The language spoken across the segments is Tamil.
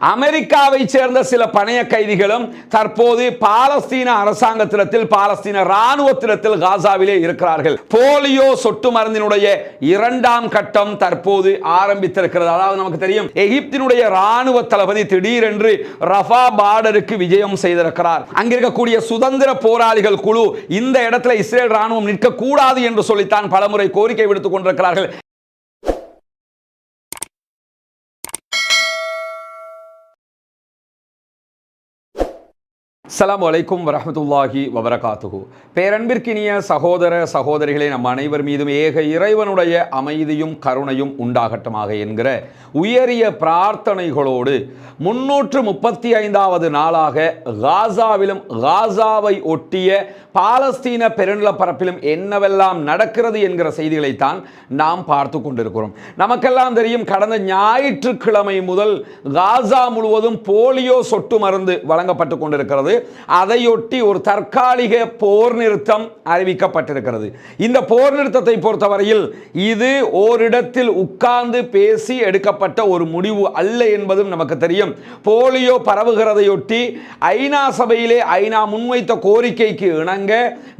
அமெரிக்காவை சேர்ந்த சில பணைய கைதிகளும் தற்போது பாலஸ்தீன அரசாங்கத்திடத்தில் பாலஸ்தீன இராணுவத்திடத்தில் காசாவிலே இருக்கிறார்கள். போலியோ சொட்டு மருந்தினுடைய இரண்டாம் கட்டம் தற்போது ஆரம்பித்திருக்கிறது. அதாவது நமக்கு தெரியும் எகிப்தினுடைய ராணுவ தளபதி திடீரென்று ரஃபா பார்டருக்கு விஜயம் செய்திருக்கிறார். அங்கிருக்கக்கூடிய சுதந்திர போராளிகள் குழு இந்த இடத்துல இஸ்ரேல் ராணுவம் நிற்கக்கூடாது என்று சொல்லித்தான் பலமுறை கோரிக்கை விடுத்துக் கொண்டிருக்கிறார்கள். சலாம் வலைக்கும் வரமத்துல்லாஹி வபரகாத்துகு பேரன்பிற்கினிய சகோதர சகோதரிகளே நம் அனைவர் மீதும் ஏக இறைவனுடைய அமைதியும் கருணையும் உண்டாகட்டுமாக என்கிற உயரிய பிரார்த்தனைகளோடு முன்னூற்று முப்பத்தி ஐந்தாவது நாளாக காசாவிலும் காசாவை ஒட்டிய பாலஸ்தீன பெருநிலப்பரப்பிலும் என்னவெல்லாம் நடக்கிறது என்கிற செய்திகளைத்தான் நாம் பார்த்து கொண்டிருக்கிறோம். நமக்கெல்லாம் தெரியும் கடந்த ஞாயிற்றுக்கிழமை முதல் காசா முழுவதும் போலியோ சொட்டு மருந்து வழங்கப்பட்டு கொண்டிருக்கிறது. அதையொட்டி ஒரு தற்காலிக போர் நிறுத்தம் அறிவிக்கப்பட்டிருக்கிறது. இந்த போர் நிறுத்தத்தை பொறுத்தவரையில் இது ஓரிடத்தில் உட்கார்ந்து பேசி எடுக்கப்பட்ட ஒரு முடிவு அல்ல என்பதும் நமக்கு தெரியும். போலியோ பரவுகிறதையொட்டி ஐநா சபையிலே ஐநா முன்வைத்த கோரிக்கைக்கு இணங்க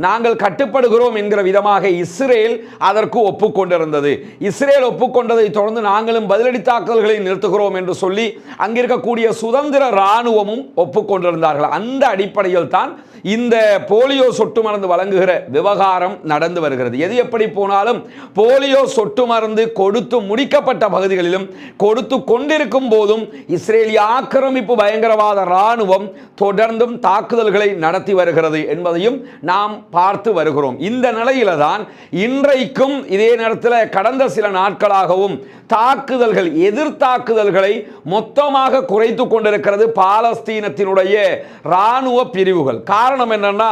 நாங்கள் கட்டுப்படுகிறோம் என்கிற விதமாக இஸ்ரேல் அதற்கு ஒப்புக்கொண்டிருந்தது. இஸ்ரேல் ஒப்புக்கொண்டதை தொடர்ந்து நாங்களும் பதிலடி தாக்குதல்களை நிறுத்துகிறோம் என்று சொல்லி அங்கிருக்கக்கூடிய சுதந்திர இராணுவமும் ஒப்புக்கொண்டிருந்தார்கள். அந்த அடிப்படையில் தான் இந்த போலியோ சொட்டு மருந்து வழங்குகிற விவகாரம் நடந்து வருகிறது. எது எப்படி போனாலும் போலியோ சொட்டு மருந்து கொடுத்து முடிக்கப்பட்ட பகுதிகளிலும் கொடுத்து கொண்டிருக்கும் போதும் இஸ்ரேலிய ஆக்கிரமிப்பு பயங்கரவாத இராணுவம் தொடர்ந்தும் தாக்குதல்களை நடத்தி வருகிறது என்பதையும் நாம் பார்த்து வருகிறோம். இந்த நிலையில தான் இன்றைக்கும் இதே நேரத்தில் கடந்த சில நாட்களாகவும் தாக்குதல்கள் எதிர்த்தாக்குதல்களை மொத்தமாக குறைத்து கொண்டிருக்கிறது பாலஸ்தீனத்தினுடைய இராணுவ பிரிவுகள். காரணம் காரணம் என்னன்னா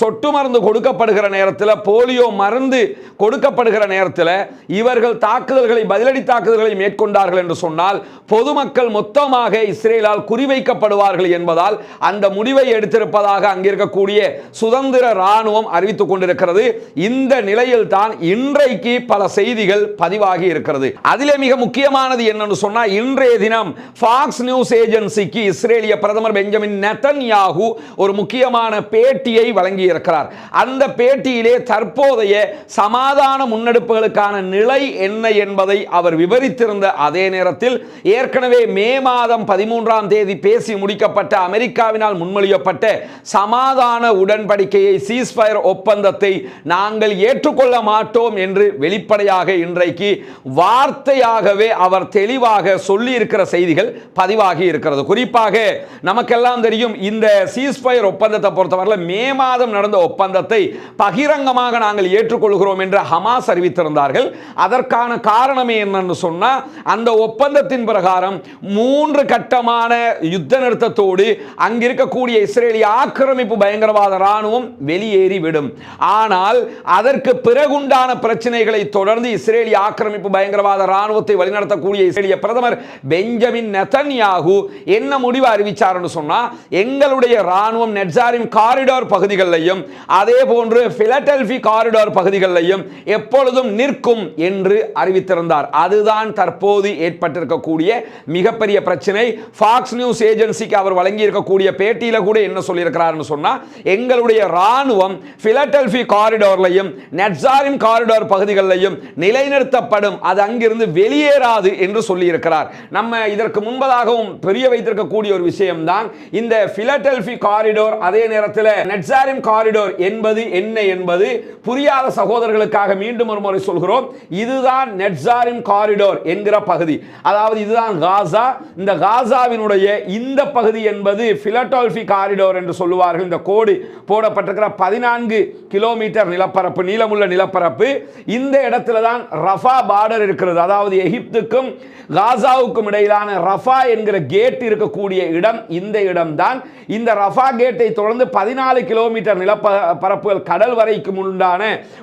சொட்டு மருந்து கொடுக்கப்படுகிற நேரத்தில் போலியோ மருந்து கொடுக்கப்படுகிற நேரத்தில் இவர்கள் தாக்குதல்களை பதிலடி தாக்குதல்களை மேற்கொண்டார்கள் என்று சொன்னால் பொதுமக்கள் மொத்தமாக இஸ்ரேலால் குறிவைக்கப்படுவார்கள் என்பதால் அந்த முடிவை எடுத்திருப்பதாக அங்கிருக்கக்கூடிய சுதந்திர இராணுவம் அறிவித்துக் கொண்டிருக்கிறது. இந்த நிலையில் தான் இன்றைக்கு பல செய்திகள் பதிவாகி இருக்கிறது. அதிலே மிக முக்கியமானது என்னன்னு சொன்னால் இன்றைய தினம் ஃபாக்ஸ் நியூஸ் ஏஜென்சிக்கு இஸ்ரேலிய பிரதமர் பெஞ்சமின் நெத்தன்யாகு ஒரு முக்கியமான பேட்டியை வழங்கி இருக்கிறார் அந்த பேட்டியிலே தற்போதைய சமாதான முன்னெடுப்புகளுக்கான நிலை என்ன என்பதை அவர் விவரித்திருந்த அதே நேரத்தில் ஏற்கனவே மே மாதம் பதிமூன்றாம் தேதி பேசி முடிக்கப்பட்ட அமெரிக்காவினால் முன்மொழியப்பட்ட சமாதான உடன்படிக்கையை சீஸ்ஃபயர் ஒப்பந்தத்தை நாங்கள் ஏற்றுக்கொள்ள மாட்டோம் என்று வெளிப்படையாக இன்றைக்கு வார்த்தையாகவே அவர் தெளிவாக சொல்லி இருக்கிற செய்திகள் பதிவாகி இருக்கிறது. குறிப்பாக நமக்கெல்லாம் தெரியும் இந்த சீஸ்ஃபயர் ஒப்பந்தத்தை பொறுத்தவரையில் மே மாதம் நடந்த ஒப்பந்தத்தை பகிரங்கமாக நாங்கள் ஏற்றுக்கொள்கிறோம் என்று ஹமாஸ் அறிவித்திருந்தார்கள். அதற்கான காரணமே என்னன்னு சொன்னா அந்த ஒப்பந்தத்தின் பிரகாரம் மூன்று கட்டமான யுத்த நிறுத்தத்தோடு அங்கிருக்கக்கூடிய இஸ்ரேலிய ஆக்கிரமிப்பு பயங்கரவாத ராணுவம் வெளியேறி விடும். ஆனால் அதற்கு பிறகுண்டான பிரச்சனைகளை தொடர்ந்து இஸ்ரேலிய ஆக்கிரமிப்பு பயங்கரவாத ராணுவத்தை வழிநடத்தக்கூடிய இஸ்ரேலிய பிரதமர் பெஞ்சமின் நெதன்யாகு என்ன முடிவு அறிவிச்சார்னு சொன்னா எங்களுடைய ராணுவம் நெட்சாரிம் காரிடார் பகுதிகளிலையும் அதே போன்று பிலடெல்பி காரிடார் பகுதிகளிலையும் எப்பொழுதும் நிற்கும் என்று அறிவித்திருந்தார். அதுதான் தற்போது ஏற்பட்டிருக்கக்கூடிய மிகப்பெரிய பிரச்சனை. ஃபாக்ஸ் நியூஸ் ஏஜென்சிக்கு அவர் வழங்கி இருக்கக்கூடிய கூட என்ன சொல்லியிருக்கிறார்னு சொன்னால் எங்களுடைய ராணுவம் பிலடெல்பி காரிடார்லையும் நெட்சாரின் காரிடார் பகுதிகளிலையும் நிலைநிறுத்தப்படும். அது அங்கிருந்து வெளியேறாது என்று சொல்லியிருக்கிறார். நம்ம இதற்கு முன்பதாகவும் பெரிய வைத்திருக்கக்கூடிய ஒரு விஷயம்தான் இந்த பிலடெல்பி காரிடோர் அதே நேரத்தில் நெட்சாரிம் காரிடோர் என்பது என்ன என்பது புரியாத சகோதரர்களுக்காக மீண்டும் ஒரு முறை சொல்கிறோம். இதுதான் நெட்சாரிம் காரிடோர் என்கிற பகுதி. அதாவது இதுதான் காசா. இந்த காசாவினுடைய இந்த பகுதி என்பது பிலடோல்ஃபி காரிடோர் என்று சொல்லுவார்கள். இந்த கோடு போடப்பட்டிருக்கிற பதினான்கு கிலோமீட்டர் நிலப்பரப்பு நீளமுள்ள நிலப்பரப்பு. இந்த இடத்துல தான் ரஃபா பார்டர் இருக்கிறது. அதாவது எகிப்துக்கும் காசாவுக்கும் இடையிலான ரஃபா என்கிற கேட் இருக்கக்கூடிய இடம் இந்த இடம்தான். இந்த ரஃபா கேட்டை தொடர்ந்து பதினாலு கிலோமீட்டர் நிலப்பரப்புகள் கடல் வரைக்கும் உண்டான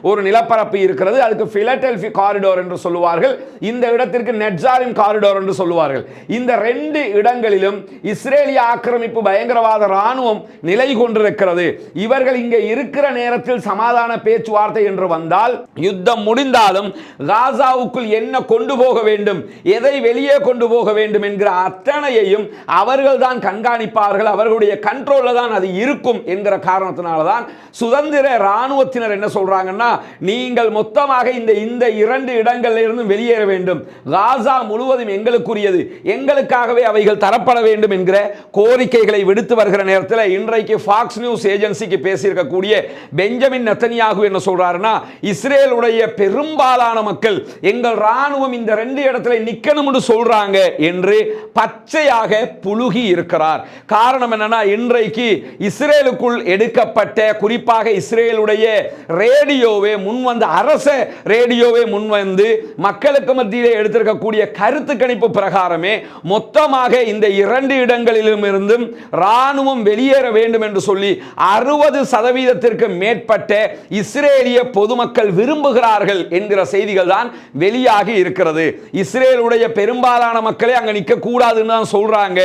ஒரு நிலப்பரப்பு இருக்கிறது. அதுக்கு பிலடெல்பி காரிடோர் என்று சொல்லுவார்கள். இந்த இடத்திற்கு நெட்ஜாரின் காரிடோர் என்று சொல்லுவார்கள். இந்த ரெண்டு இடங்களிலும் இஸ்ரேலிய ஆக்கிரமிப்பு பயங்கரவாத ராணுவம் நிலை கொண்டிருக்கிறது. இவர்கள் இங்கே இருக்கிற நேரத்தில் சமாதான பேச்சுவார்த்தை என்று வந்தால் யுத்தம் முடிந்தாலும் காசாவுக்குள் என்ன கொண்டு போக வேண்டும் எதை வெளியே கொண்டு போக வேண்டும் என்கிற அத்தனையையும் அவர்கள் தான் கண்காணிப்பார்கள். அவர்களுடைய கண்ட்ரோலில் தான் அது இருக்கும். என்கிற காரணத்தினால தான் சுதந்திர ராணுவத்தினர் என்ன சொல்றாங்கன்னா நீங்கள் மொத்தமாக இந்த இந்த இரண்டு இடங்களிலிருந்து வெளியேற வேண்டும். காசா முழுவதும் எங்களுக்குரியது. எங்களுக்காகவே அவைகள் தரப்பட வேண்டும் என்கிற கோரிக்கைகளை விடுத்து வருகிற நேரத்தில் இன்றைக்கு ஃபாக்ஸ் நியூஸ் ஏஜென்சிக்கு பேசியிருக்கக்கூடிய பெஞ்சமின் நத்தனியாகு என்ன சொல்றாருன்னா இஸ்ரேலுடைய பெரும்பாலான மக்கள் எங்கள் ராணுவம் இந்த ரெண்டு இடத்துல நிக்கணும்னு சொல்றாங்க என்று பச்சையாக புழுகி இருக்கிறார். காரணம் என்னன்னா இன்றைக்கு இஸ்ரேல் இஸ்ரேலுக்குள் எடுக்கப்பட்ட குறிப்பாக இஸ்ரேலுடைய ரேடியோவே முன்வந்த அரச ரேடியோவே முன்வந்து மக்களுக்கு மத்தியிலே எடுத்திருக்கக்கூடிய கருத்து கணிப்பு பிரகாரமே மொத்தமாக இந்த இரண்டு இடங்களிலும் இருந்தும் இராணுவம் வெளியேற வேண்டும் என்று சொல்லி அறுபது சதவீதத்திற்கு மேற்பட்ட இஸ்ரேலிய பொதுமக்கள் விரும்புகிறார்கள் என்கிற செய்திகள் தான் வெளியாகி இருக்கிறது. இஸ்ரேலுடைய பெரும்பாலான மக்களே அங்கே நிற்க கூடாதுன்னு தான் சொல்றாங்க.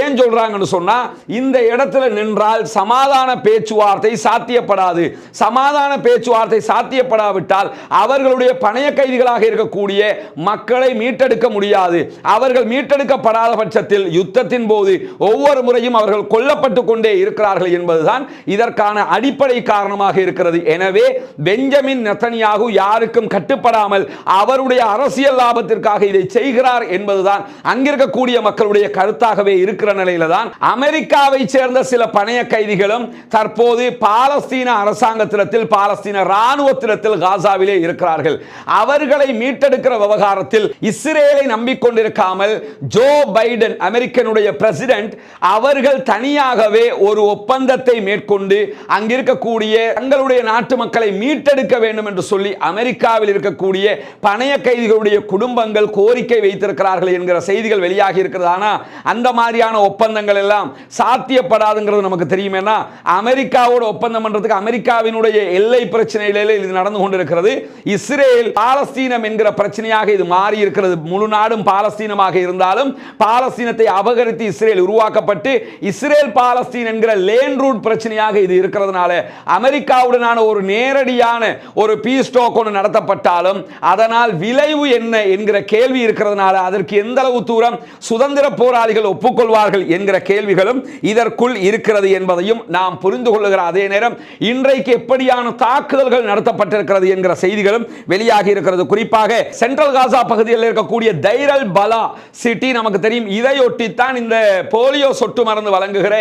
ஏன் சொல்றாங்கன்னு சொன்னா இந்த இடத்துல நின்றால் சமா சமாதான பேச்சுவார்த்தை சாத்தியப்படாது. சமாதான பேச்சுவார்த்தை சாத்தியப்படாவிட்டால் அவர்களுடைய பணைய கைதிகளாக இருக்கக்கூடிய மக்களை மீட்டெடுக்க முடியாது. அவர்கள் மீட்டெடுக்கப்படாத பட்சத்தில் யுத்தத்தின் போது ஒவ்வொரு முறையும் அவர்கள் கொல்லப்பட்டு கொண்டே இருக்கிறார்கள் என்பதுதான் இதற்கான அடிப்படை காரணமாக இருக்கிறது. எனவே பெஞ்சமின் நெத்தனியாகு யாருக்கும் கட்டுப்படாமல் அவருடைய அரசியல் லாபத்திற்காக இதை செய்கிறார் என்பதுதான் அங்கிருக்கக்கூடிய மக்களுடைய கருத்தாகவே இருக்கிற நிலையில தான் அமெரிக்காவை சேர்ந்த சில பணைய கைதிகள் மேலும் தற்போது பாலஸ்தீன அரசாங்கத்திடத்தில் பாலஸ்தீன இராணுவத்திடத்தில் காசாவிலே இருக்கிறார்கள். அவர்களை மீட்டெடுக்கிற விவகாரத்தில் இஸ்ரேலை நம்பிக்கொண்டிருக்காமல் ஜோ பைடன் அமெரிக்கனுடைய பிரசிடென்ட் அவர்கள் தனியாகவே ஒரு ஒப்பந்தத்தை மேற்கொண்டு அங்கிருக்கக்கூடிய தங்களுடைய நாட்டு மக்களை மீட்டெடுக்க வேண்டும் என்று சொல்லி அமெரிக்காவில் இருக்கக்கூடிய பணைய கைதிகளுடைய குடும்பங்கள் கோரிக்கை வைத்திருக்கிறார்கள் என்கிற செய்திகள் வெளியாகி இருக்கிறது. ஆனால் அந்த மாதிரியான ஒப்பந்தங்கள் எல்லாம் சாத்தியப்படாதுங்கிறது நமக்கு தெரியுமேனா? அமெரிக்காவோட ஒப்பந்தம் பண்றதுக்கு அமெரிக்காவினுடைய எல்லை பிரச்சனையிலே இது நடந்து கொண்டிருக்கிறது. இஸ்ரேல் பாலஸ்தீனம் என்கிற பிரச்சனையாக இது மாறி இருக்கிறது முழு நாடும் பாலஸ்தீனமாக இருந்தாலும் பாலஸ்தீனத்தை அபகரித்து இஸ்ரேல் உருவாக்கப்பட்டு இஸ்ரேல் பாலஸ்தீன் என்கிற லேன் ரூட் பிரச்சனையாக இது இருக்கிறதுனால அமெரிக்காவுடனான ஒரு நேரடியான ஒரு பீஸ் டாக் ஒன்று நடத்தப்பட்டாலும் அதனால் விளைவு என்ன என்கிற கேள்வி இருக்கிறதுனால அதற்கு எந்த அளவு தூரம் சுதந்திர போராளிகள் ஒப்புக்கொள்வார்கள் என்கிற கேள்விகளும் இதற்குள் இருக்கிறது என்பதையும் நாம் புரிந்து கொள்ளுகிற அதே நேரம் இன்றைக்கு எப்படியான தாக்குதல்கள் நடத்தப்பட்டிருக்கிறது என்கிற செய்திகளும் வெளியாகி இருக்கிறது. குறிப்பாக சென்ட்ரல் காசா பகுதியில் இருக்கக்கூடிய தைரல் பலா சிட்டி நமக்கு தெரியும். இதையொட்டித்தான் இந்த போலியோ சொட்டு மருந்து வழங்குகிற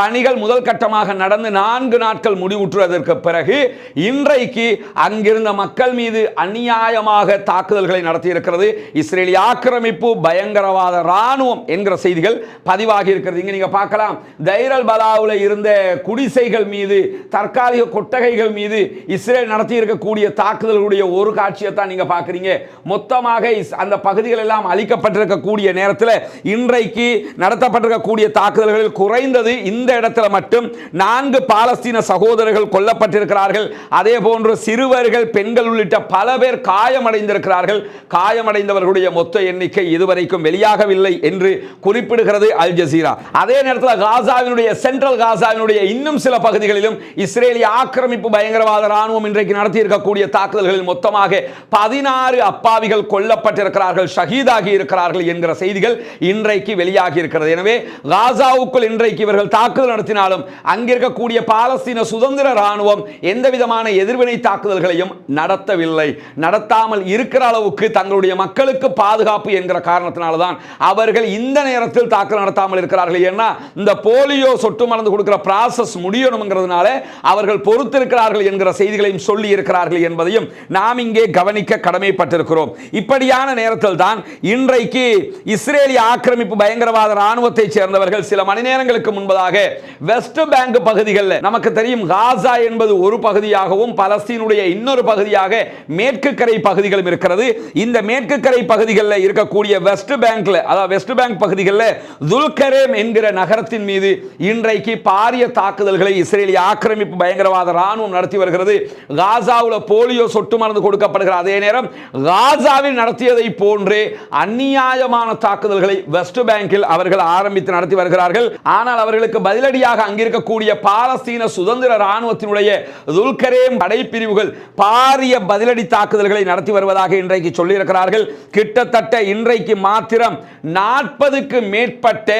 பணிகள் முதல் கட்டமாக நடந்து நான்கு நாட்கள் முடிவுற்றுவதற்கு பிறகு இன்றைக்கு அங்கிருந்த மக்கள் மீது அநியாயமாக தாக்குதல்களை நடத்தியிருக்கிறது. இஸ்ரேலிய ஆக்கிரமிப்பு பயங்கரவாத ராணுவம் என்கிற செய்திகள் பதிவாகி இருக்கிறது. இங்க நீங்க பார்க்கலாம். தைரல் பலாவில் இருந்த குடிசைகள் மீது தற்காலிக கொட்டகைகள் மீது இஸ்ரேல் நடத்தி இருக்கக்கூடிய தாக்குதல்களுடைய ஒரு காட்சியை தான் நீங்கள் பார்க்குறீங்க. மொத்தமாக அந்த பகுதிகள் எல்லாம் அழிக்கப்பட்டிருக்கக்கூடிய நேரத்தில் இன்றைக்கு நடத்தப்பட்டிருக்கக்கூடிய தாக்குதல்களில் குறைந்தது இந்த இடத்துல மட்டும் நான்கு பாலஸ்தீன சகோதரர்கள் கொல்லப்பட்டிருக்கிறார்கள். அதே போன்று சிறுவர்கள் பெண்கள் உள்ளிட்ட பல பேர் காயமடைந்திருக்கிறார்கள். காயமடைந்தவர்களுடைய மொத்த எண்ணிக்கை இதுவரைக்கும் வெளியாகவில்லை என்று குறிப்பிடுகிறது அல் ஜசீரா அதே நேரத்தில் காசாவினுடைய சென்ட்ரல் காசாவினுடைய இன்னும் சில பகுதிகளிலும் இஸ்ரேலிய ஆக்கிரமிப்பு பயங்கரவாத ராணுவம் இன்றைக்கு நடத்தி இருக்கக்கூடிய தாக்குதல்களில் மொத்தமாக பதினாறு அப்பாவிகள் கொல்லப்பட்டிருக்கிறார்கள் ஷஹீதாகி இருக்கிறார்கள் என்கிற செய்திகள் இன்றைக்கு வெளியாகி இருக்கிறது எனவே காசாவுக்குள் இன்றைக்கு இவர்கள் தாக்குதல் நடத்தினாலும் அங்கிருக்கக்கூடிய பாலஸ்தீன சுதந்திர ராணுவம் எந்த விதமான எதிர்வினை தாக்குதல்களையும் நடத்தவில்லை. நடத்தாமல் இருக்கிற அளவுக்கு தங்களுடைய மக்களுக்கு பாதுகாப்பு என்கிற காரணத்தினால தான் அவர்கள் இந்த நேரத்தில் தாக்குதல் நடத்தாமல் இருக்கிறார்கள். ஏன்னா இந்த போலியோ சொட்டு மருந்து கொடுக்கிற ப்ராசஸ் முடியணுங்கிறதுனால அவர்கள் பொறுத்திருக்கிறார்கள் என்கிற செய்திகளையும் சொல்லி இருக்கிறார்கள் என்பதையும் நாம் இங்கே கவனிக்க கடமைப்பட்டிருக்கிறோம். இப்படியான நேரத்தில் தான் இன்றைக்கு இஸ்ரேலிய ஆக்கிரமிப்பு பயங்கரவாத ராணுவத்தை சேர்ந்தவர்கள் சில மணி நேரங்களுக்கு முன்பதாக வெஸ்ட் பேங்க் பகுதிகளில் நமக்கு தெரியும் காசா என்பது ஒரு பகுதியாகவும் பலஸ்தீனுடைய இன்னொரு பகுதியாக மேற்கு கரை பகுதிகளும் இருக்கிறது. இந்த மேற்கு கரை பகுதிகளில் இருக்கக்கூடிய வெஸ்ட் பேங்க்ல அதாவது வெஸ்ட் பேங்க் பகுதிகளில் துல்கரேம் என்கிற நகரத்தின் மீது இன்றைக்கு பாரிய தாக்குதல்களை இஸ்ரேலிய ஆக்கிரமிப்பு பயங்கரவாத ராணுவம் நடத்தி வருகிறது. காசாவில் போலியோ சொட்டு மருந்து கொடுக்கப்படுகிற அதே நேரம் காசாவில் நடத்தியதை போன்றே அந்நியாயமான தாக்குதல்களை வெஸ்ட் பேங்கில் அவர்கள் ஆரம்பித்து நடத்தி வருகிறார்கள். ஆனால் அவர்களுக்கு பதிலடியாக அங்கிருக்கக்கூடிய பாலஸ்தீன சுதந்திர ராணுவத்தினுடைய துல்கரேம் படைப்பிரிவுகள் பாரிய பதிலடி தாக்குதல்களை நடத்தி வருவதாக இன்றைக்கு சொல்லியிருக்கிறார்கள். கிட்டத்தட்ட இன்றைக்கு மாத்திரம் நாற்பதுக்கு மேற்பட்ட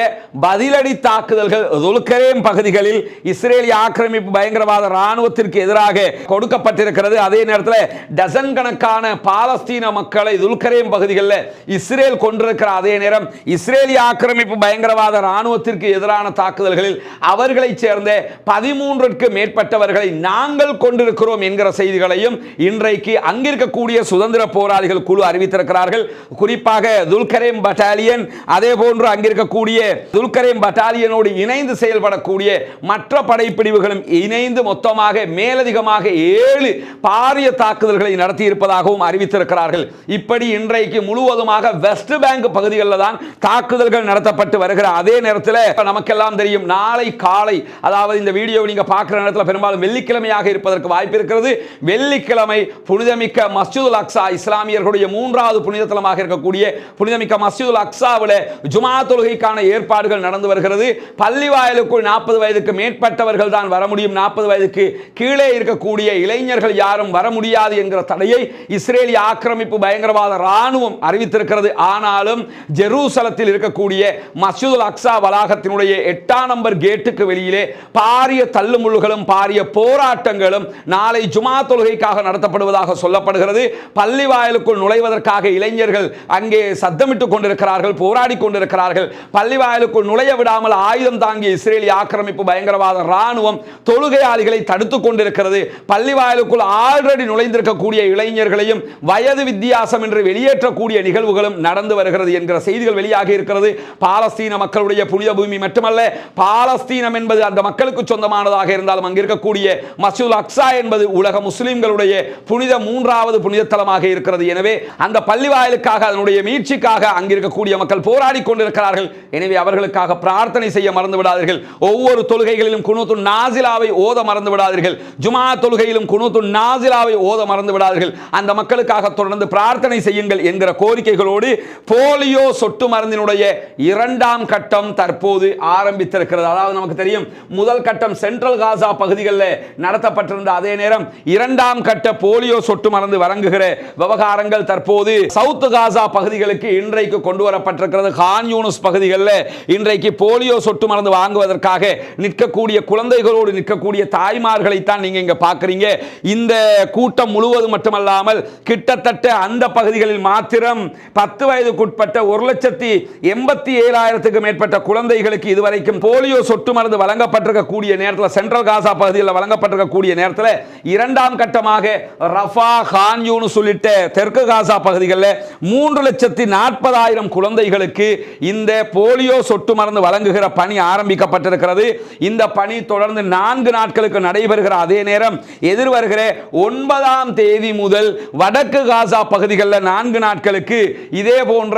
பதிலடி தாக்குதல்கள் துல்கரேம் பகுதிகளில் இஸ்ரேலிய ஆக்கிரமிப்பு பயங்கரவாத ராணுவத்திற்கு எதிராக கொடுக்கப்பட்டிருக்கிறது. அதே நேரத்தில் டசன் கணக்கான பாலஸ்தீன மக்களை துல்கரேம் பகுதிகளில் இஸ்ரேல் கொண்டிருக்கிற அதே நேரம் இஸ்ரேலிய ஆக்கிரமிப்பு பயங்கரவாத ராணுவத்திற்கு எதிரான தாக்குதல்களில் அவர்களைச் சேர்ந்த பதிமூன்றுக்கு மேற்பட்டவர்களை நாங்கள் கொண்டிருக்கிறோம் என்கிற செய்திகளையும் இன்றைக்கு அங்கிருக்கக்கூடிய சுதந்திர போராளிகள் குழு அறிவித்திருக்கிறார்கள். குறிப்பாக துல்கரேம் பட்டாலியன் அதே போன்று அங்கிருக்கக்கூடிய துல்கரேம் பட்டாலியனோடு இணைந்து செயல்படக்கூடிய மற்ற படைப்பிரிவுகளும் இணைந்து மொத்தமாக மேலதிகமாக ஏழு பாரிய தாக்குதல்களை நடத்தி இருப்பதாகவும் அறிவித்திருக்கிறார்கள். இப்படி இன்றைக்கு முழுவதுமாக வெஸ்ட் பேங்க் பகுதிகளில் தான் தாக்குதல்கள் நடத்தப்பட்டு வருகிற அதே நேரத்தில் நமக்கெல்லாம் தெரியும் நாளை காலை அதாவது இந்த வீடியோ நீங்கள் பார்க்குற நேரத்தில் பெரும்பாலும் வெள்ளிக்கிழமையாக இருப்பதற்கு வாய்ப்பு இருக்கிறது. வெள்ளிக்கிழமை புனிதமிக்க மஸ்ஜிதுல் அக்ஸா இஸ்லாமியர்களுடைய மூன்றாவது புனித தலமாக இருக்கக்கூடிய புனிதமிக்க மஸ்ஜிதுல் அக்ஸாவில் ஜுமா தொழுகைக்கான ஏற்பாடுகள் நடந்து வருகிறது. பள்ளி வாயிலுக்குள் நாற்பது வயதுக்கு மேற்பட்டவர்கள் தான் வர முடியும். நாற்பது வயதுக்கு கீழே இருக்கக்கூடிய இளைஞர்கள் யாரும் வர முடியாது என்கிற தடையை இஸ்ரேலிய ஆக்கிரமிப்பு பயங்கரவாத ராணுவம் அறிவித்திருக்கிறது. ஆனாலும் ஜெருசலத்தில் இருக்கக்கூடிய மசூதுல் அக்ஸா வளாகத்தினுடைய எட்டாம் நம்பர் கேட்டுக்கு வெளியிலே பாரிய தள்ளுமுள்ளுகளும் பாரிய போராட்டங்களும் நாளை ஜுமா தொழுகைக்காக நடத்தப்படுவதாக சொல்லப்படுகிறது. பள்ளி வாயிலுக்குள் நுழைவதற்காக இளைஞர்கள் அங்கே சத்தமிட்டுக் கொண்டிருக்கிறார்கள் போராடி கொண்டிருக்கிறார்கள். பள்ளி வாயிலுக்குள் நுழைய விடாமல் ஆயுதம் தாங்கிய இஸ்ரேலிய ஆக்கிரமிப்பு பயங்கர பயங்கரவாத ராணுவம் தொழுகையாளிகளை தடுத்து கொண்டிருக்கிறது. பள்ளி வாயிலுக்குள் ஆல்ரெடி நுழைந்திருக்கக்கூடிய இளைஞர்களையும் வயது வித்தியாசம் என்று வெளியேற்றக்கூடிய நிகழ்வுகளும் நடந்து வருகிறது என்கிற செய்திகள் வெளியாகி இருக்கிறது. பாலஸ்தீன மக்களுடைய புனித பூமி மட்டுமல்ல பாலஸ்தீனம் என்பது அந்த மக்களுக்கு சொந்தமானதாக இருந்தாலும் அங்கிருக்கக்கூடிய மசூல் அக்ஸா என்பது உலக முஸ்லிம்களுடைய புனித மூன்றாவது புனித தலமாக இருக்கிறது. எனவே அந்த பள்ளி வாயிலுக்காக அதனுடைய மீட்சிக்காக அங்கிருக்கக்கூடிய மக்கள் போராடி கொண்டிருக்கிறார்கள். எனவே அவர்களுக்காக பிரார்த்தனை செய்ய மறந்து விடாதீர்கள் ஒவ்வொரு தொழுகைகள் தொழுகையிலும் குனூத்து நாசிலாவை ஓத மறந்து விடாதீர்கள். ஜுமா தொழுகையிலும் குனூத்து நாசிலாவை ஓத மறந்து விடாதீர்கள். அந்த மக்களுக்காக தொடர்ந்து பிரார்த்தனை செய்யுங்கள் என்கிற கோரிக்கைகளோடு போலியோ சொட்டு மருந்தினுடைய இரண்டாம் கட்டம் தற்போது ஆரம்பித்திருக்கிறது. அதாவது நமக்கு தெரியும் முதல் கட்டம் சென்ட்ரல் காசா பகுதிகளில் நடத்தப்பட்டிருந்த அதே நேரம் இரண்டாம் கட்ட போலியோ சொட்டு மருந்து வழங்குகிற விவகாரங்கள் தற்போது சவுத் காசா பகுதிகளுக்கு இன்றைக்கு கொண்டு வரப்பட்டிருக்கிறது ஹான் யூனஸ் பகுதிகளில் இன்றைக்கு போலியோ சொட்டு மருந்து வாங்குவதற்காக நிற்க நிற்கக்கூடிய குழந்தைகளோடு நிற்கக்கூடிய தாய்மார்களைத்தான் நீங்கள் இங்கே பார்க்குறீங்க. இந்த கூட்டம் முழுவதும் மட்டுமல்லாமல் கிட்டத்தட்ட அந்த பகுதிகளில் மாத்திரம் பத்து வயதுக்குட்பட்ட ஒரு லட்சத்தி எண்பத்தி ஏழாயிரத்துக்கு மேற்பட்ட குழந்தைகளுக்கு இதுவரைக்கும் போலியோ சொட்டு மருந்து வழங்கப்பட்டிருக்கக்கூடிய நேரத்தில் சென்ட்ரல் காசா பகுதியில் வழங்கப்பட்டிருக்கக்கூடிய நேரத்தில் இரண்டாம் கட்டமாக ரஃபா ஹான்யூன்னு சொல்லிட்ட தெற்கு காசா பகுதிகளில் மூன்று லட்சத்தி நாற்பதாயிரம் குழந்தைகளுக்கு இந்த போலியோ சொட்டு மருந்து வழங்குகிற பணி ஆரம்பிக்கப்பட்டிருக்கிறது. இந்த பணி தொடர்ந்து நான்கு நாட்களுக்கு நடைபெறுகிற அதே நேரம் எதிர்வருகிற ஒன்பதாம் தேதி முதல் வடக்கு காசா பகுதிகளில் நான்கு நாட்களுக்கு இதே போன்ற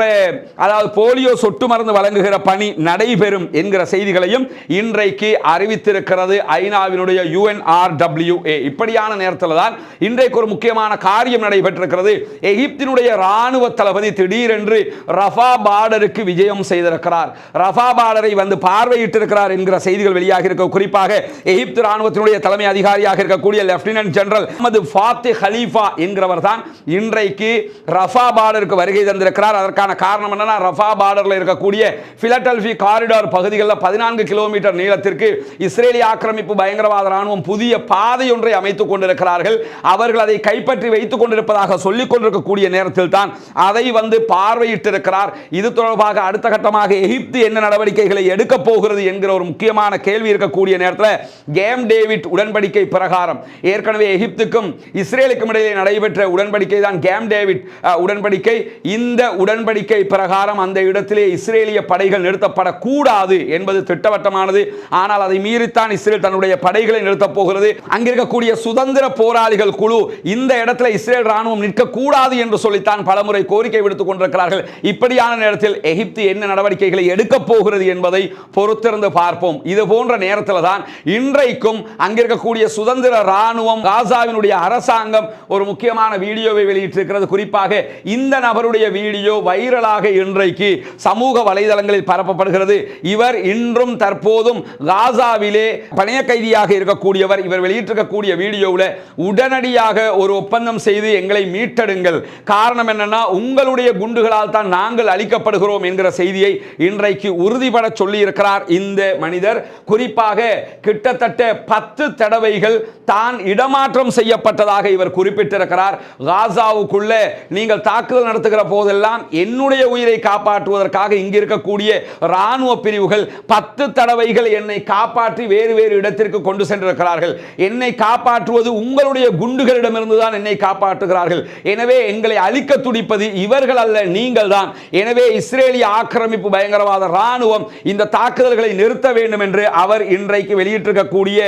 அதாவது போலியோ சொட்டு மருந்து வழங்குகிற பணி நடைபெறும் என்கிற செய்திகளையும் இன்றைக்கு அறிவித்திருக்கிறது ஐநாவினுடைய யுஎன்ஆர்டபிள்யூஏ. இப்படியான நேரத்தில் தான் இன்றைக்கு ஒரு முக்கியமான காரியம் நடைபெற்றிருக்கிறது. எகிப்தினுடைய ராணுவ தளபதி திடீரென்று ரஃபா பார்டருக்கு விஜயம் செய்திருக்கிறார். ரஃபா பார்டரை வந்து பார்வையிட்டிருக்கிறார் என்கிற செய்திகள் வெளியாகி இருக்க குறிப்பாக எகிப்து ராணுவத்தினுடைய தலைமை அதிகாரியாக இருக்கக்கூடிய லெப்டினன்ட் ஜெனரல் அஹமது ஃபாத்தி ஹலீஃபா என்கிறவர் தான் இன்றைக்கு ரஃபா பார்டருக்கு வருகை தந்திருக்கிறார். அதற்கான காரணம் என்னன்னா ரஃபா பார்டரில் இருக்கக்கூடிய பிலடெல்பி காரிடார் பகுதிகளில் பதினான்கு கிலோமீட்டர் நீளத்திற்கு இஸ்ரேலிய ஆக்கிரமிப்பு பயங்கரவாத ராணுவம் புதிய பாதை ஒன்றை அமைத்துக் கொண்டிருக்கிறார்கள். அவர்கள் அதை கைப்பற்றி வைத்துக் கொண்டிருப்பதாக சொல்லிக் கொண்டிருக்கக்கூடிய நேரத்தில் தான் அதை வந்து பார்வையிட்டிருக்கிறார். இது தொடர்பாக அடுத்த கட்டமாக எகிப்து என்ன நடவடிக்கைகளை எடுக்கப் போகிறது என்கிற ஒரு முக்கியமான கேள்வி இருக்கக்கூடிய நேரத்தில் கேம் டேவிட் உடன்படிக்கை பிரகாரம். ஏற்கனவே எகிப்துக்கும் இஸ்ரேலுக்கும் இடையே நடைபெற்ற உடன்படிக்கை தான் கேம் டேவிட் உடன்படிக்கை. இந்த உடன்படிக்கை பிரகாரம் அந்த இடத்திலே இஸ்ரேலிய படைகள் நிறுத்தப்படக்கூடாது என்பது திட்டவட்டமானது. ஆனால் அதை மீறித்தான் இஸ்ரேல் தன்னுடைய படைகளை நிறுத்தப் போகிறது. அங்கிருக்கக்கூடிய சுதந்திர போராளிகள் குழு இந்த இடத்துல இஸ்ரேல் ராணுவம் நிற்கக்கூடாது என்று சொல்லித்தான் பலமுறை கோரிக்கை விடுத்துக் கொண்டிருக்கிறார்கள். இப்படியான நேரத்தில் எகிப்து என்ன நடவடிக்கைகளை எடுக்கப் போகிறது என்பதை பொறுத்திருந்து பார்ப்போம். இது போன்ற நேரத்தில் தான் இன்றைக்கும் அங்கிருக்கக்கூடிய சுதந்திர ராணுவம் காசாவினுடைய அரசாங்கம் ஒரு முக்கியமான வீடியோவை வெளியிட்டிருக்கிறது. குறிப்பாக இந்த நபருடைய வீடியோ வைரலாக இன்றைக்கு சமூக வலைதளங்களில் பரப்பப்படுகிறது. இவர் இன்றும் தற்போதும் காசாவிலே பணைய கைதியாக இருக்கக்கூடியவர். இவர் வெளியிட்டிருக்கக்கூடிய வீடியோவில் உடனடியாக ஒரு ஒப்பந்தம் செய்து எங்களை மீட்டெடுங்கள். காரணம் என்னன்னா உங்களுடைய குண்டுகளால் தான் நாங்கள் அழிக்கப்படுகிறோம் என்கிற செய்தியை இன்றைக்கு உறுதிபட சொல்லி இருக்கிறார் இந்த மனிதர். குறிப்பாக குறிப்பாக கிட்டத்தட்ட பத்து தடவைகள் தான் இடமாற்றம் செய்யப்பட்டதாக இவர் குறிப்பிட்டிருக்கிறார். காசாவுக்குள்ளே நீங்கள் தாக்குதல் நடத்துகிற போதெல்லாம் என்னுடைய உயிரை காப்பாற்றுவதற்காக இங்கு இருக்கக்கூடிய ராணுவ பிரிவுகள் பத்து தடவைகள் என்னை காப்பாற்றி வேறு வேறு இடத்திற்கு கொண்டு சென்றிருக்கிறார்கள். என்னை காப்பாற்றுவது உங்களுடைய குண்டுகளிடமிருந்து தான் என்னை காப்பாற்றுகிறார்கள். எனவே எங்களை அழிக்க துடிப்பது இவர்கள் அல்ல நீங்கள் தான். எனவே இஸ்ரேலிய ஆக்கிரமிப்பு பயங்கரவாத ராணுவம் இந்த தாக்குதல்களை நிறுத்த வேண்டும் என்று அவர் இன்றைக்கு வெளியிட்டிருக்கக்கூடிய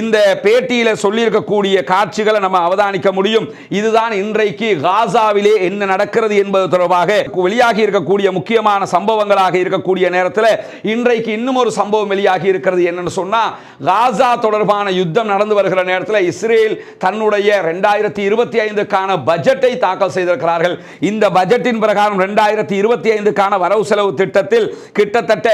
இந்த பேட்டியில் சொல்லியிருக்கக்கூடிய காட்சிகளை நம்ம அவதானிக்க முடியும். இதுதான் இன்றைக்கு காசாவிலே என்ன நடக்கிறது என்பது தொடர்பாக வெளியாகி இருக்கக்கூடிய முக்கியமான சம்பவங்களாக இருக்கக்கூடிய நேரத்தில் இன்றைக்கு இன்னும் ஒரு சம்பவம் வெளியாகி இருக்கிறது என்னன்னு சொன்னால் காசா தொடர்பான யுத்தம் நடந்து வருகிற நேரத்தில் இஸ்ரேல் தன்னுடைய ரெண்டாயிரத்தி இருபத்தி ஐந்துக்கான பட்ஜெட்டை தாக்கல் செய்திருக்கிறார்கள். இந்த பட்ஜெட்டின் பிரகாரம் ரெண்டாயிரத்தி இருபத்தி ஐந்துக்கான வரவு செலவு திட்டத்தில் கிட்டத்தட்ட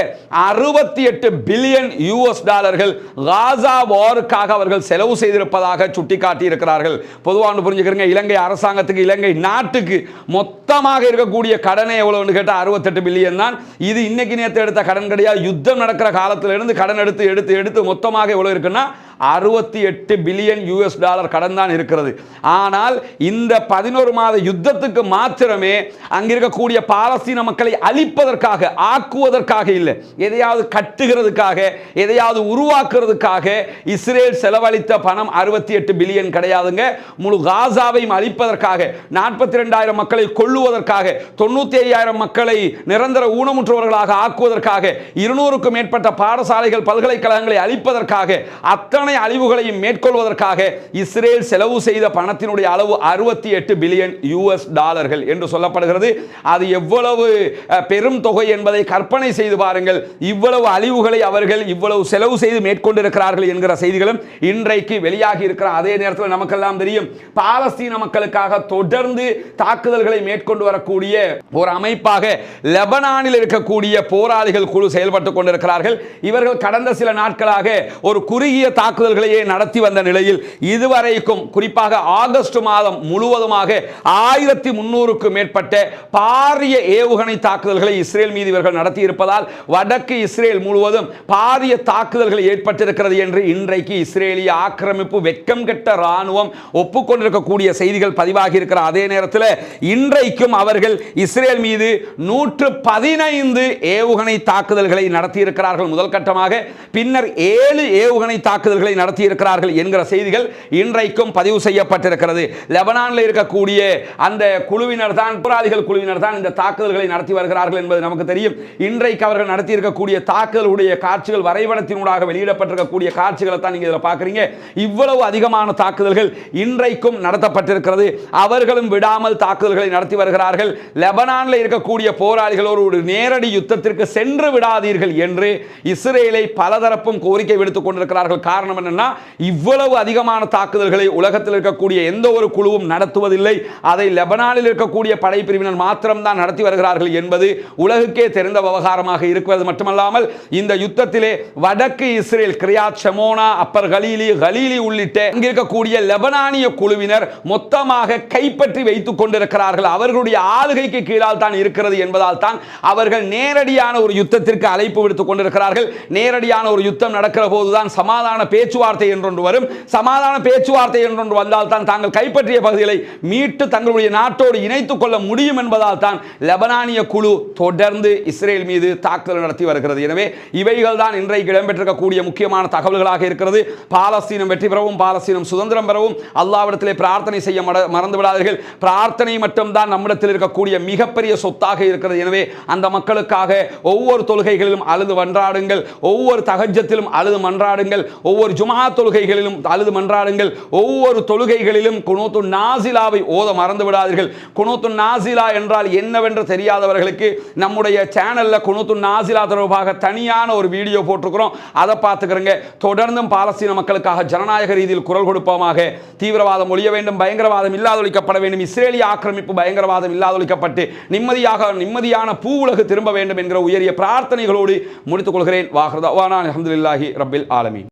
அறுபத்தி எட்டு பில்லியன் யூஎஸ் டாலர்கள் காசா வாருக்காக அவர்கள் செலவு செய்திருப்பதாக சுட்டிக்காட்டி இருக்கிறார்கள் பொதுவாக புரிஞ்சுக்கிறீங்க இலங்கை அரசாங்கத்துக்கு இலங்கை நாட்டுக்கு மொத்தமாக இருக்கக்கூடிய கடனை எவ்வளவுன்னு கேட்டால் அறுபத்தெட்டு பில்லியன் தான். இது இன்னைக்கு நேற்று எடுத்த கடன் கிடையாது. யுத்தம் நடக்கிற காலத்திலிருந்து கடன் எடுத்து எடுத்து எடுத்து மொத்தமாக எவ்வளவு இருக்குன்னா அறுபத்தி எட்டு பில்லியன் யூஎஸ் டாலர் கடன் தான் இருக்கிறது. ஆனால் இந்த பதினோரு மாத யுத்தத்துக்கு மாத்திரமே அங்கிருக்கக்கூடிய பாலஸ்தீன மக்களை அழிப்பதற்காக ஆக்குவதற்காக இல்லை. எதையாவது கட்டுகிறதுக்காக எதையாவது உருவாக்குறதுக்காக இஸ்ரேல் செலவழித்த பணம் அறுபத்தி எட்டு பில்லியன் கிடையாதுங்க. முழு காசாவையும் அழிப்பதற்காக நாற்பத்தி ரெண்டாயிரம் மக்களை கொள்ளுவதற்காக தொண்ணூத்தி ஐயாயிரம் மக்களை நிரந்தர ஊனமுற்றவர்களாக ஆக்குவதற்காக இருநூறுக்கும் மேற்பட்ட பாடசாலைகள் பல்கலைக்கழகங்களை அழிப்பதற்காக அத்தனை அத்தனை அழிவுகளையும் மேற்கொள்வதற்காக இஸ்ரேல் செலவு செய்த பணத்தினுடைய அளவு அறுபத்தி எட்டு பில்லியன் யூஎஸ் டாலர்கள் என்று சொல்லப்படுகிறது. அது எவ்வளவு பெரும் தொகை என்பதை கற்பனை செய்து பாருங்கள். இவ்வளவு அழிவுகளை அவர்கள் இவ்வளவு செலவு செய்து மேற்கொண்டிருக்கிறார்கள் என்கிற செய்திகளும் இன்றைக்கு வெளியாகி இருக்கிற அதே நேரத்தில் நமக்கெல்லாம் தெரியும். பாலஸ்தீன மக்களுக்காக தொடர்ந்து தாக்குதல்களை மேற்கொண்டு வரக்கூடிய ஒரு அமைப்பாக லெபனானில் இருக்கக்கூடிய போராளிகள் குழு செயல்பட்டுக் கொண்டிருக்கிறார்கள். இவர்கள் கடந்த சில நாட்களாக ஒரு குறுகிய தாக்கு தாக்குதல்களையே நடத்தி வந்த நிலையில் இதுவரைக்கும் குறிப்பாக ஆகஸ்ட் மாதம் முழுவதுமாக ஆயிரத்தி முன்னூறுக்கும் மேற்பட்ட பாரிய ஏவுகணை தாக்குதல்களை இஸ்ரேல் மீது இவர்கள் நடத்தி இருப்பதால் வடக்கு இஸ்ரேல் முழுவதும் பாரிய தாக்குதல்கள் ஏற்பட்டிருக்கிறது என்று இன்றைக்கு இஸ்ரேலிய ஆக்கிரமிப்பு வெக்கம் கெட்ட ராணுவம் ஒப்புக்கொண்டிருக்கக்கூடிய செய்திகள் பதிவாகி இருக்கிற அதே நேரத்தில் இன்றைக்கும் அவர்கள் இஸ்ரேல் மீது நூற்று பதினைந்து ஏவுகணை தாக்குதல்களை நடத்தியிருக்கிறார்கள். முதல் கட்டமாக பின்னர் ஏழு ஏவுகணை தாக்குதல்கள் தாக்குதல்களை நடத்தியிருக்கிறார்கள் என்கிற செய்திகள் இன்றைக்கும் பதிவு செய்யப்பட்டிருக்கிறது. லெபனானில் இருக்கக்கூடிய அந்த குழுவினர் தான் போராளிகள் குழுவினர் தான் இந்த தாக்குதல்களை நடத்தி வருகிறார்கள் என்பது நமக்கு தெரியும். இன்றைக்கு அவர்கள் நடத்தியிருக்கக்கூடிய தாக்குதலுடைய காட்சிகள் வரைபடத்தினூடாக வெளியிடப்பட்டிருக்கக்கூடிய காட்சிகளை தான் நீங்கள் இதில் பார்க்குறீங்க. இவ்வளவு அதிகமான தாக்குதல்கள் இன்றைக்கும் நடத்தப்பட்டிருக்கிறது. அவர்களும் விடாமல் தாக்குதல்களை நடத்தி வருகிறார்கள். லெபனானில் இருக்கக்கூடிய போராளிகளோடு ஒரு நேரடி யுத்தத்திற்கு சென்று விடாதீர்கள் என்று இஸ்ரேலை பலதரப்பும் கோரிக்கை விடுத்துக் கொண்டிருக்கிறார்கள். காரணம் காரணம் என்னன்னா இவ்வளவு அதிகமான தாக்குதல்களை உலகத்தில் இருக்கக்கூடிய எந்த ஒரு குழுவும் நடத்துவதில்லை. அதை லெபனானில் இருக்கக்கூடிய படைப்பிரிவினர் மாத்திரம்தான் நடத்தி வருகிறார்கள் என்பது உலகுக்கே தெரிந்த விவகாரமாக இருக்கிறது. மட்டுமல்லாமல் இந்த யுத்தத்திலே வடக்கு Israel Kiryat Shmona Upper Galilee Galilee உள்ளிட்ட இருக்கக்கூடிய லெபனானிய குழுவினர் மொத்தமாக கைப்பற்றி வைத்துக் கொண்டிருக்கிறார்கள். அவர்களுடைய ஆளுகைக்கு கீழால் தான் இருக்கிறது என்பதால் தான் அவர்கள் நேரடியான ஒரு யுத்தத்திற்கு அழைப்பு விடுத்துக் கொண்டிருக்கிறார்கள். நேரடியான ஒரு யுத்தம் நடக்கிற போதுதான் சமாதான பேச்சு பேச்சுவார்த்தை என்றொன்று வரும். சமாதான பேச்சுவார்த்தை என்றொன்று வந்தால் தான் தாங்கள் கைப்பற்றிய பகுதிகளை மீட்டு தங்களுடைய நாட்டோடு இணைத்துக் கொள்ள முடியும் என்பதால் தான் லெபனானிய குழு தொடர்ந்து இஸ்ரேல் மீது தாக்குதல் நடத்தி வருகிறது. எனவே இவைகள் தான் இன்றைக்கு இடம்பெற்றிருக்கக்கூடிய முக்கியமான தகவல்களாக இருக்கிறது. பாலஸ்தீனம் வெற்றி பெறவும் பாலஸ்தீனம் சுதந்திரம் பெறவும் அல்லாவிடத்திலே பிரார்த்தனை செய்ய மறந்து விடாதீர்கள் பிரார்த்தனை மட்டும்தான் நம்மிடத்தில் இருக்கக்கூடிய மிகப்பெரிய சொத்தாக இருக்கிறது. எனவே அந்த மக்களுக்காக ஒவ்வொரு தொழுகைகளிலும் அழுது மன்றாடுங்கள். ஒவ்வொரு தகஜத்திலும் அழுது மன்றாடுங்கள். ஒவ்வொரு ஜுமா தொழுகைகளிலும் அழுது மன்றாடுங்கள். ஒவ்வொரு தொழுகைகளிலும் குணோத்து நாசிலாவை ஓத மறந்து விடாதீர்கள் குணோத்து நாசிலா என்றால் என்னவென்று தெரியாதவர்களுக்கு நம்முடைய சேனலில் குணோத்து நாசிலா தொடர்பாக தனியான ஒரு வீடியோ போட்டிருக்கிறோம். அதை பார்த்துக்கிறேங்க. தொடர்ந்தும் பாலஸ்தீன மக்களுக்காக ஜனநாயக ரீதியில் குரல் கொடுப்போமாக. தீவிரவாதம் ஒழிய வேண்டும் பயங்கரவாதம் இல்லாதொழிக்கப்பட வேண்டும் இஸ்ரேலிய ஆக்கிரமிப்பு பயங்கரவாதம் இல்லாதொழிக்கப்பட்டு நிம்மதியாக நிம்மதியான பூ உலகு திரும்ப வேண்டும் என்கிற உயரிய பிரார்த்தனைகளோடு முடித்துக் கொள்கிறேன். வாஹ்ரதாவான அஹமதுல்லாஹி ரபில் ஆலமி